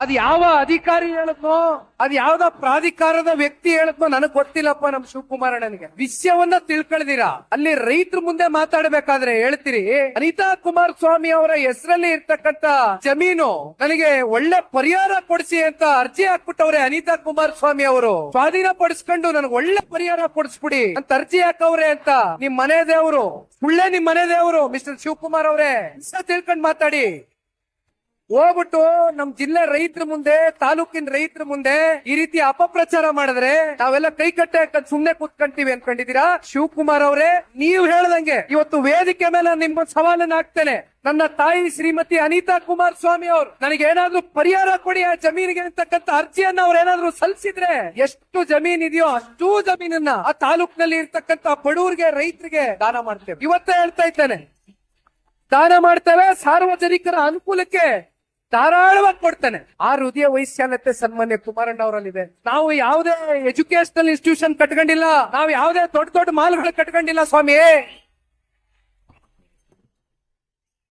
ಅದ್ ಯಾವ ಅಧಿಕಾರಿ ಹೇಳದ್ನೋ, ಅದ್ ಯಾವ್ದ ಪ್ರಾಧಿಕಾರದ ವ್ಯಕ್ತಿ ಹೇಳದ್ನೋ ನನಗ್ ಗೊತ್ತಿಲ್ಲಪ್ಪ ನಮ್ ಶಿವಕುಮಾರ್ ನನ್ಗೆ ವಿಷಯವನ್ನ ತಿಳ್ಕೊಳ್ದಿರಾ? ಅಲ್ಲಿ ರೈತರ ಮುಂದೆ ಮಾತಾಡ್ಬೇಕಾದ್ರೆ ಹೇಳ್ತೀರಿ, ಅನಿತಾ ಕುಮಾರ್ ಸ್ವಾಮಿ ಅವರ ಹೆಸರಲ್ಲಿ ಇರ್ತಕ್ಕಂತ ಜಮೀನು ನನಗೆ ಒಳ್ಳೆ ಪರಿಹಾರ ಕೊಡಿಸಿ ಅಂತ ಅರ್ಜಿ ಹಾಕ್ಬಿಟ್ಟವ್ರೆ ಅನಿತಾ ಕುಮಾರ್ ಸ್ವಾಮಿ ಅವರು. ಸ್ವಾಧೀನ ಪಡಿಸ್ಕೊಂಡು ನನಗೆ ಒಳ್ಳೆ ಪರಿಹಾರ ಕೊಡಿಸ್ಬಿಡಿ ಅಂತ ಅರ್ಜಿ ಹಾಕವ್ರೆ ಅಂತ ನಿಮ್ ಮನೆ ದೇವರು. ಒಳ್ಳೆ ನಿಮ್ ಮನೆ ದೇವ್ರು, ಮಿಸ್ಟರ್ ಶಿವಕುಮಾರ್ ಅವರೇ. ತಿಳ್ಕೊಂಡ್ ಮಾತಾಡಿ. ಹೋಗ್ಬಿಟ್ಟು ನಮ್ ಜಿಲ್ಲೆ ರೈತರ ಮುಂದೆ, ತಾಲೂಕಿನ ರೈತರ ಮುಂದೆ ಈ ರೀತಿ ಅಪಪ್ರಚಾರ ಮಾಡಿದ್ರೆ ನಾವೆಲ್ಲ ಕೈ ಕಟ್ಟೆ ಸುಮ್ನೆ ಕೂತ್ಕೊಂತೀವಿ ಅನ್ಕೊಂಡಿದೀರಾ ಶಿವಕುಮಾರ್ ಅವರೇ, ನೀವು ಹೇಳ್ದಂಗೆ ಇವತ್ತು ವೇದಿಕೆ ಮೇಲೆ ನಿಮ್ಮ ಸವಾಲನ್ನ ಹಾಕ್ತೇನೆ. ನನ್ನ ತಾಯಿ ಶ್ರೀಮತಿ ಅನಿತಾ ಕುಮಾರ್ ಸ್ವಾಮಿ ಅವರು, ನನಗೆ ಏನಾದ್ರೂ ಪರಿಹಾರ ಕೊಡಿ ಆ ಜಮೀನಿಗೆ ಅಂತಕ್ಕಂಥ ಅರ್ಜಿಯನ್ನ ಅವ್ರು ಏನಾದ್ರೂ ಸಲ್ಲಿಸಿದ್ರೆ ಎಷ್ಟು ಜಮೀನ್ ಇದೆಯೋ ಅಷ್ಟು ಜಮೀನನ್ನ ಆ ತಾಲೂಕಿನಲ್ಲಿ ಇರ್ತಕ್ಕಂಥ ಬಡವರಿಗೆ ರೈತರಿಗೆ ದಾನ ಮಾಡ್ತೇವೆ. ಇವತ್ತೇ ಹೇಳ್ತಾ ಇದ್ದೇನೆ. ದಾನ ಮಾಡ್ತೇವೆ. ಸಾರ್ವಜನಿಕರ ಅನುಕೂಲಕ್ಕೆ ಧಾರಾಳವಾಗಿ ಕೊಡ್ತಾನೆ. ಆ ಹೃದಯ ವೈಶ್ಯಾಲತೆ ಸನ್ಮಾನ್ಯ ಕುಮಾರಣ್ಣ ಅವರಲ್ಲಿದೆ. ನಾವು ಯಾವುದೇ ಎಜುಕೇಶನಲ್ ಇನ್ಸ್ಟಿಟ್ಯೂಷನ್ ಕಟ್ಕೊಂಡಿಲ್ಲ. ನಾವು ಯಾವುದೇ ದೊಡ್ಡ ದೊಡ್ಡ ಮಾಲ್ಗಳು ಕಟ್ಕೊಂಡಿಲ್ಲ ಸ್ವಾಮಿ.